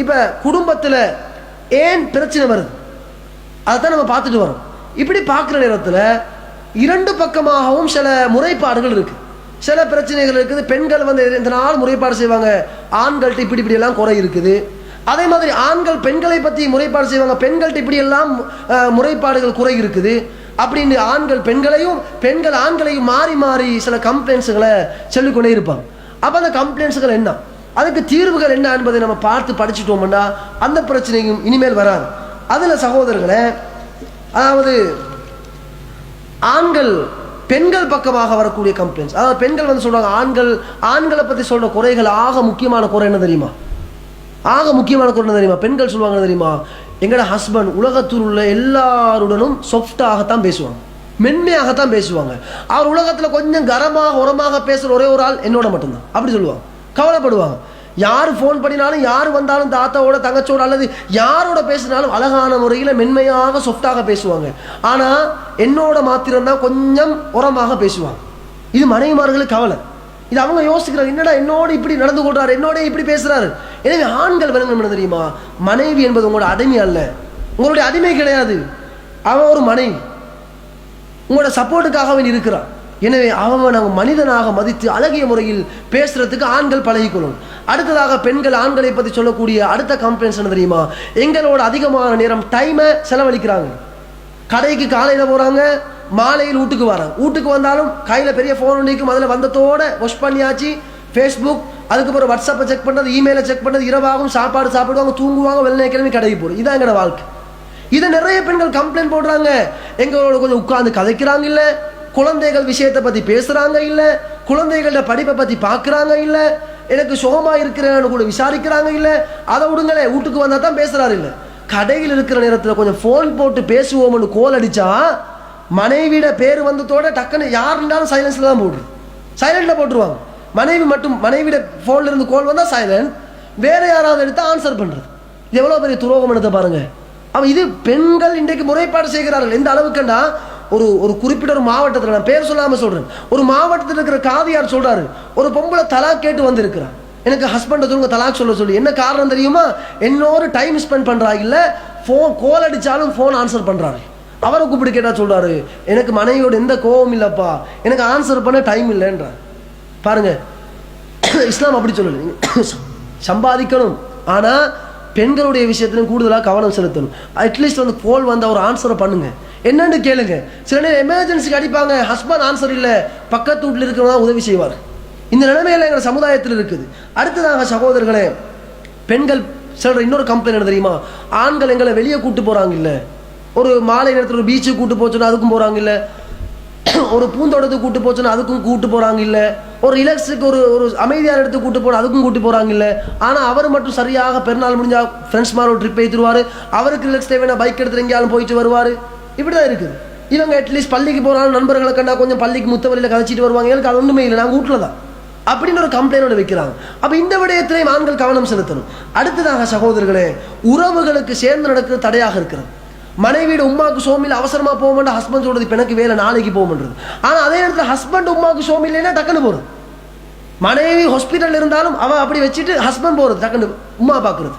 இப்போ குடும்பத்தில் ஏன் பிரச்சனை வருது? அதைத்தான் நம்ம பார்த்துட்டு வரோம். இப்படி பார்க்குற நேரத்தில் இரண்டு பக்கமாகவும் சில முறைப்பாடுகள் இருக்குது சில பிரச்சனைகள் இருக்குது. பெண்கள் வந்து இந்த நாள் முறைப்பாடு செய்வாங்க? ஆண்கள்கிட்ட இப்படி இப்படி எல்லாம் குறை இருக்குது. அதே மாதிரி ஆண்கள் பெண்களை பற்றி முறைப்பாடு செய்வாங்க. பெண்கள்ட்ட இப்படி எல்லாம் முறைப்பாடுகள் குறை இருக்குது. அப்படின்னு ஆண்கள் பெண்களையும் பெண்கள் ஆண்களையும் மாறி மாறி சில கம்ப்ளைண்ட்ஸுகளை சொல்லிக்கொண்டே இருப்பாங்க. அப்போ அந்த கம்ப்ளைண்ட்ஸுகள் என்ன? அதுக்கு தீர்வுகள் என்ன என்பதை நம்ம பார்த்து படிச்சுட்டோம்னா அந்த பிரச்சனையும் இனிமேல் வராது. அதில் சகோதரர்களே அதாவது ஆண்கள் பெண்கள் பக்கமாக வரக்கூடிய கம்ப்ளைண்ட்ஸ் அதாவது பெண்கள் வந்து சொல்கிறாங்க ஆண்கள் ஆண்களை பற்றி சொல்கிற குறைகள் ஆக முக்கியமான குறை என்ன தெரியுமா? ஆக முக்கியமான குறை என்ன தெரியுமா? பெண்கள் சொல்லுவாங்க தெரியுமா? எங்களோட ஹஸ்பண்ட் உலகத்தில் உள்ள எல்லாருடனும் சாஃப்டாகத்தான் பேசுவாங்க. மென்மையாகத்தான் பேசுவாங்க. அவர் உலகத்தில் கொஞ்சம் கரமாக உரமாக பேசுகிற ஒரே ஒரு ஆள் என்னோட மட்டும்தான். அப்படி சொல்லுவாங்க. கவலைப்படுவாங்க. யார் ஃபோன் பண்ணினாலும் யார் வந்தாலும் தாத்தாவோட தங்கச்சோட அல்லது யாரோட பேசினாலும் அழகான முறையில் மென்மையாக சொஃப்டாக பேசுவாங்க. ஆனால் என்னோட மாத்திரம்தான் கொஞ்சம் உரமாக பேசுவாங்க. இது மனைவிமார்களுக்கு கவலை. இது அவங்க யோசிக்கிறாங்க என்னடா என்னோட இப்படி நடந்து கொள்றாரு? என்னோட இப்படி பேசுறாரு? எனவே ஆண்கள் விளங்கணும் என்ன தெரியுமா? மனைவி என்பது உங்களோட அடிமை அல்ல. உங்களுடைய அடிமை கிடையாது. அவன் ஒரு மனைவி. உங்களோட சப்போர்ட்டுக்காக அவன் இருக்கிறான். எனவே அவன் நாங்கள் மனிதனாக மதித்து அழகிய முறையில் பேசுறதுக்கு ஆண்கள் பழகிக்கணும் அடுத்ததாக பெண்கள் ஆண்களை பற்றி சொல்லக்கூடிய அடுத்த கம்ப்ளைண்ட்ஸ் என்ன தெரியுமா? எங்களோட அதிகமான நேரம் டைமை செலவழிக்கிறாங்க. கடைக்கு காலையில் போகிறாங்க மாலையில் வீட்டுக்கு வராங்க. வீட்டுக்கு வந்தாலும் கையில் பெரிய ஃபோன் நிற்கும் அதில் வந்ததோட வாஷ் பண்ணியாச்சு. ஃபேஸ்புக் அதுக்கப்புறம் வாட்ஸ்அப்பை செக் பண்ணுறது இமெயிலை செக் பண்ணுறது இரவாகும் சாப்பாடு சாப்பிடுவாங்க தூங்குவாங்க வெள்ளை கிழமை கடைக்கு போகிறோம் இதான் எங்களோட வாழ்க்கை. இதை நிறைய பெண்கள் கம்ப்ளைண்ட் போடுறாங்க. எங்களோட கொஞ்சம் உட்காந்து கதைக்கிறாங்க இல்லை குழந்தைகள் விஷயத்தை பற்றி பேசுகிறாங்க இல்லை? குழந்தைகளோட படிப்பை பற்றி பார்க்குறாங்க இல்லை? எனக்கு சுகமாக இருக்கிறேன்னு கூட விசாரிக்கிறாங்க இல்லை? அதை விடுங்களே வீட்டுக்கு வந்தால் தான் பேசுகிறாரு இல்லை. கடையில் இருக்கிற நேரத்தில் கொஞ்சம் ஃபோன் போட்டு பேசுவோம்னு கோல் அடித்தா மனைவியோட பேர் வந்ததோட டக்குன்னு யார் இருந்தாலும் சைலன்ஸில் தான் போடுறது. சைலண்டில் போட்டுருவாங்க. மனைவி மட்டும் மனைவியோட ஃபோனில் இருந்து கோல் வந்தால் சைலண்ட் வேறு யாராவது எடுத்து ஆன்சர் பண்ணுறது எவ்வளோ பெரிய துரோகம் எடுத்த பாருங்கள் அவன் இது பெண்கள் இன்றைக்கு முறைப்பாடு செய்கிறார்கள். எந்த அளவுக்குன்னா ஒரு ஒரு குறிப்பிட்ட ஒரு மாவட்டத்தில் நான் பேர் சொல்லாமல் சொல்கிறேன் ஒரு மாவட்டத்தில் இருக்கிற காதியார் சொல்கிறாரு ஒரு பொம்பளை தலாக் கேட்டு வந்திருக்கிறான் எனக்கு ஹஸ்பண்டை சொல்லுங்க தலாக் சொல்ல சொல்லி. என்ன காரணம் தெரியுமா? என்னோரு டைம் ஸ்பெண்ட் பண்ணுறா இல்லை ஃபோன் கோல் அடித்தாலும் ஃபோன் ஆன்சர் பண்ணுறாரு அவரை கூப்பிட்டு கேட்டால் சொல்கிறாரு எனக்கு மனைவியோட எந்த கோவம் இல்லைப்பா. எனக்கு ஆன்சர் பண்ண டைம் இல்லைன்றார் பாருங்க இஸ்லாம் அப்படி சொல்லலை. சம்பாதிக்கணும். ஆனால் பெண்களுடைய விஷயத்திலும் கூடுதலாக கவனம் செலுத்தணும். அட்லீஸ்ட் வந்து கோல் வந்து அவர் ஆன்சரை பண்ணுங்கள் என்னன்னு கேளுங்க. சில நேரம் எமர்ஜென்சிக்கு அடிப்பாங்க. ஹஸ்பண்ட் ஆன்சர் இல்லை. பக்கத்து வீட்டில் இருக்கிறவங்க தான் உதவி செய்வார் இந்த நிலைமையில எங்கள் சமுதாயத்தில் இருக்குது. அடுத்ததாக சகோதரர்களே பெண்கள் சிலர் இன்னொரு கம்ப்ளைண்ட் என்ன தெரியுமா? ஆண்கள் எங்களை வெளியே கூட்டு போகிறாங்க இல்லை. ஒரு மாலை நேரத்தில் ஒரு பீச்சுக்கு கூட்டு போச்சோன்னா அதுக்கும் போகிறாங்க இல்லை. ஒரு பூந்தோட்டத்துக்கு கூட்டு போச்சுன்னா அதுக்கும் கூட்டு போகிறாங்க இல்லை. ஒரு ரிலாக்ஸுக்கு ஒரு ஒரு அமைதியான இடத்துக்கு கூட்டு போனால் அதுக்கும் கூட்டு போகிறாங்க இல்லை. ஆனால் அவர் மட்டும் சரியாக பெருநாள் முடிஞ்சா ஃப்ரெண்ட்ஸ் மாதிரி ஒரு ட்ரிப் ஏற்றுருவார் அவருக்கு ரிலாக்ஸ் தேவையான பைக் எடுத்துகிட்டு எங்கேயாலும் போயிட்டு வருவார். இப்படி தான் இருக்குது இவங்க அட்லீஸ்ட் பள்ளிக்கு போகிறாங்க நண்பர்களை கண்டா கொஞ்சம் பள்ளிக்கு முத்தவரையில் கதைச்சிட்டு வருவாங்க. எனக்கு அது ஒன்றுமே இல்லை நாங்கள் வீட்டில் தான் அப்படின்னு ஒரு கம்ப்ளைண்ட் வைக்கிறாங்க. அப்போ இந்த விடயத்திலையும் ஆண்கள் கவனம் செலுத்தணும். அடுத்ததாக சகோதரர்களே உறவுகளுக்கு சேர்ந்து நடக்கிறது தடையாக இருக்கிறது. மனைவியோட உமாக்கு சோமியில் அவசரமாக போக மாட்டேன் ஹஸ்பண்ட் சொல்றது இப்போ எனக்கு வேலை நாளைக்கு போகன்றது ஆனால் அதே நேரத்தில் ஹஸ்பண்ட் உமாக்கு சோமி டக்குன்னு போகிறது மனைவி ஹாஸ்பிட்டல் இருந்தாலும் அவன் அப்படி வச்சுட்டு ஹஸ்பண்ட் போகிறது டக்குன்னு உமா பார்க்கறது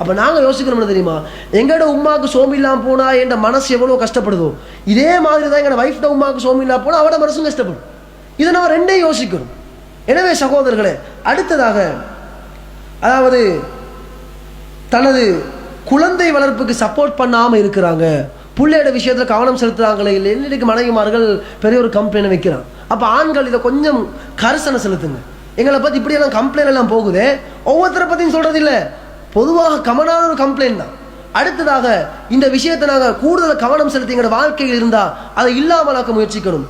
அப்போ நாங்கள் யோசிக்கிறோம் தெரியுமா? எங்களோட உமாவுக்கு சோமி இல்லாமல் போனால் என் மனசு எவ்வளோ கஷ்டப்படுதோ இதே மாதிரி தான் எங்களோட ஒய்ஃப்ட உமாவுக்கு சோம்பு இல்லாமல் போனால் அவட மனசும் கஷ்டப்படும். இதை நான் ரெண்டையும் யோசிக்கணும். எனவே சகோதரர்களே அடுத்ததாக அதாவது தனது குழந்தை வளர்ப்புக்கு சப்போர்ட் பண்ணாமல் இருக்கிறாங்க. பிள்ளையோட விஷயத்தில் கவனம் செலுத்துகிறாங்களே இல்லை இன்னைக்கு மனைவிமார்கள் பெரிய ஒரு கம்ப்ளைண்ட் வைக்கிறான். அப்போ ஆண்கள் இதை கொஞ்சம் கரிசனை செலுத்துங்க. எங்களை பற்றி இப்படியெல்லாம் கம்ப்ளைண்ட் எல்லாம் போகுதே ஒவ்வொருத்தரை பற்றியும் சொல்கிறது இல்லை பொதுவாக கமனான ஒரு கம்ப்ளைண்ட் தான். அடுத்ததாக இந்த விஷயத்தை நாங்கள் கூடுதல் கவனம் செலுத்தி எங்களோட வாழ்க்கையில் இருந்தா அதை இல்லாமலாக்க முயற்சிக்கணும்.